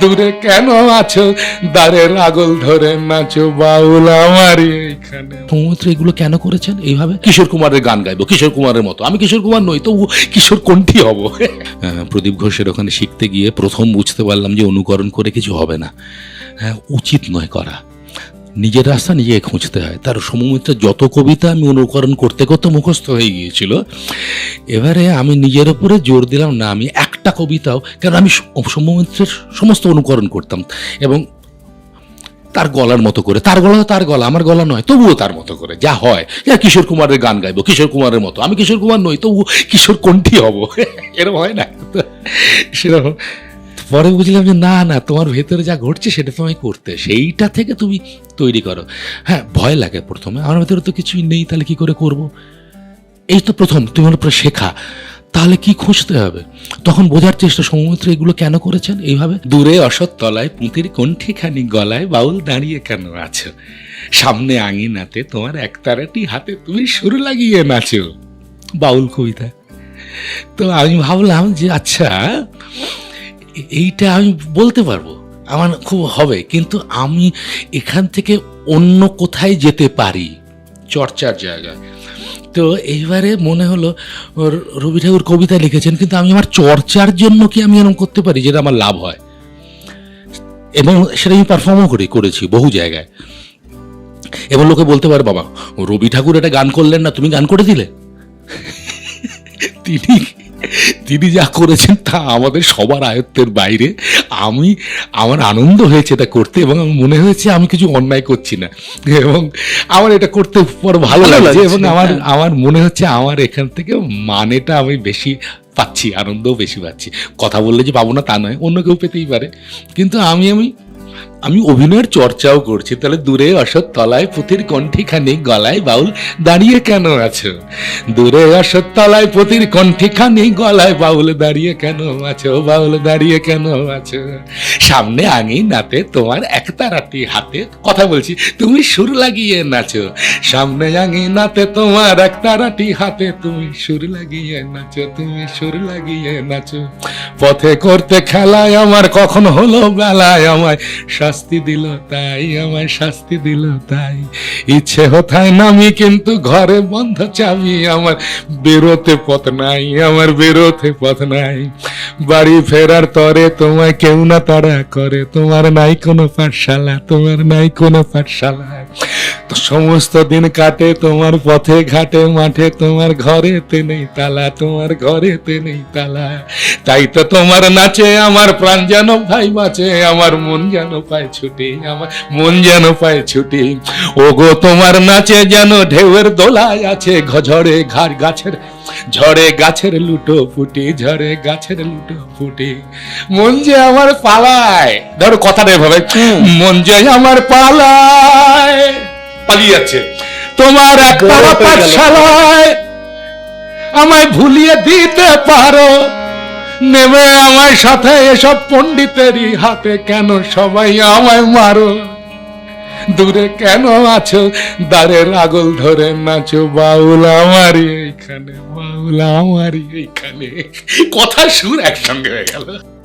দূরে কেন আছো? দ্বারের আগল ধরে নাচো বাউল আমার এইখানে এগুলো কেন করেছেন এইভাবে? কিশোর কুমারের গান গাইবো কিশোর কুমারের মতো। আমি কিশোর কুমার নই তো কিশোর কোনটি হব? হ্যাঁ, প্রদীপ ঘোষের ওখানে শিখতে গিয়ে প্রথম বুঝতে পারলাম যে অনুকরণ করে কিছু হবে না। হ্যাঁ উচিত নয় করা। নিজের রাস্তা নিজে খুঁজতে হয়। তার সমমিত্রের যত কবিতা আমি অনুকরণ করতে করতে মুখস্থ হয়ে গিয়েছিল এবারে আমি নিজের উপরে জোর দিলাম না আমি একটা কবিতাও কারণ আমি সমমিত্রের সমস্ত অনুকরণ করতাম এবং তার গলার মতো করে, তার গলা তার গলা, আমার গলা নয়, তবুও তার মতো করে, যা হয়। যা কিশোর কুমারের গান গাইবো, কিশোর কুমারের মতো। আমি কিশোর কুমার নই তবু কিশোর কোনটি হব। এরকম হয় না? সেরকম। পরে বুঝলাম যে, না না, তোমার ভেতরে যা ঘটছে সেটা তোমায় করতে, সেইটা থেকে তুমি তৈরি করো। হ্যাঁ ভয় লাগে প্রথমে, আমার ভেতরে তো কিছুই নেই, তাহলে কি করে করব? এই তো প্রথম, তুমি হলো শেখা। তাহলে কি খুঁজতে হবে? তখন বোঝার চেষ্টা সমুদ্র এগুলো কেন করেছেন? এইভাবে? দূরে অসৎ তলায় পুঁতির কণ্ঠিখানি গলায় বাউল দাঁড়িয়ে কেন আছো? সামনে আঙিনাতে তোমার একতারাটি হাতে তুমি সুর লাগিয়ে নাচো। বাউল কবিতা। তো আমি ভাবলাম যে আচ্ছা এইটা আমি বলতে পারব। আমার খুব হবে কিন্তু আমি এখান থেকে অন্য কোথায় যেতে পারি? চর্চার জায়গায়। তো এইবারে মনে হলো রবি ঠাকুর কবিতা লিখেছেন, কিন্তু আমি আমার চর্চার জন্য কি আমি এরকম করতে পারি যেটা আমার লাভ হয়? এবং সেটা আমি পারফর্মও করি, করেছি বহু জায়গায়। এবং লোকে বলতে পারে, বাবা, রবি ঠাকুর এটা গান করলেন না, তুমি গান করে দিলে? তিনি তিনি যা করেছেন তা আমাদের সবার আয়ত্তের বাইরে। আমি আমার আনন্দ হয়েছে এটা করতে এবং আমার মনে হয়েছে আমি কিছু অন্যায় করছি না। এবং আমার এটা করতে বড় ভালো লাগছে এবং আমার হ্যাঁ। আমার মনে হচ্ছে আমার এখান থেকে মানেটা আমি বেশি পাচ্ছি আনন্দও বেশি পাচ্ছি। কথা বললে যে পাবো না তা নয় অন্য কেউ পেতেই পারে। কিন্তু আমি আমি আমি অভিনয়ের চর্চাও করছি, তাহলে দূরে অসৎ তলায় পুতির কণ্ঠিখানি, গলায় বাউল, দাঁড়িয়ে কেন আছো? দূরে অসৎ তলায় পুতির কণ্ঠিখানি, গলায় বাউল, দাঁড়িয়ে কেন আছো? বাউল, দাঁড়িয়ে কেন আছো? সামনে আঙি নাতে তোমার একতারাটি হাতে কথা বলছি, তুমি সুর লাগিয়ে নাচো। সামনে আঙি নাতে তোমার একতারাটি হাতে তুমি সুর লাগিয়ে নাচো, তুমি সুর লাগিয়ে নাচো। পথে করতে খেলায় আমার কখন হলো বেলায় আমায় শাস্তি দিল তাই, আমায় শাস্তি দিল তাই। ইচ্ছে হতায় নামি, কিন্তু ঘরে বন্ধ চাবি আমার। বেরোতে পথ নাই, আমার বেরোতে পথ নাই। বাড়ি ফেরার তরে তোমায় কেউ না তাড়া করে। তোমার নাই কোনো পাঠশালা, তোমার নাই কোনো পাঠশালা। সমস্ত দিন কাটে, তোমার পথে ঘাটে, মাঠে তোমার ঘরেতে নেই তালা, তোমার ঘরেতে নেই তালা। তাই তো তোমার নাচে, আমার প্রাণ যেন ভাই বাঁচে, আমার মন যেন পায় ছুটি আমার মন যেন পায় ছুটি। ওগো তোমার নাচে যেন ঢেউয়ের দোলায় আছে ঝড়ে ঘাড় গাছের ঝড়ে গাছের লুটো ফুটি ঝড়ে গাছের লুটো ফুটি। মন যে আমার পালায় ধরো কথাটা এভাবে মন যে আমার পালায় পালিয়ে যাচ্ছে তোমার একটা পাঠশালায় আমায় ভুলিয়ে দিতে পারো। নেবে আমার সাথে এসব পণ্ডিতেরই হাতে কেন সবাই আমায় মারো? দূরে কেন আছো? দ্বারের আগল ধরে নাচো, বাউল আমারই এইখানে, বাউল আমারই এইখানে। কথা সুর একসঙ্গে হয়ে গেল।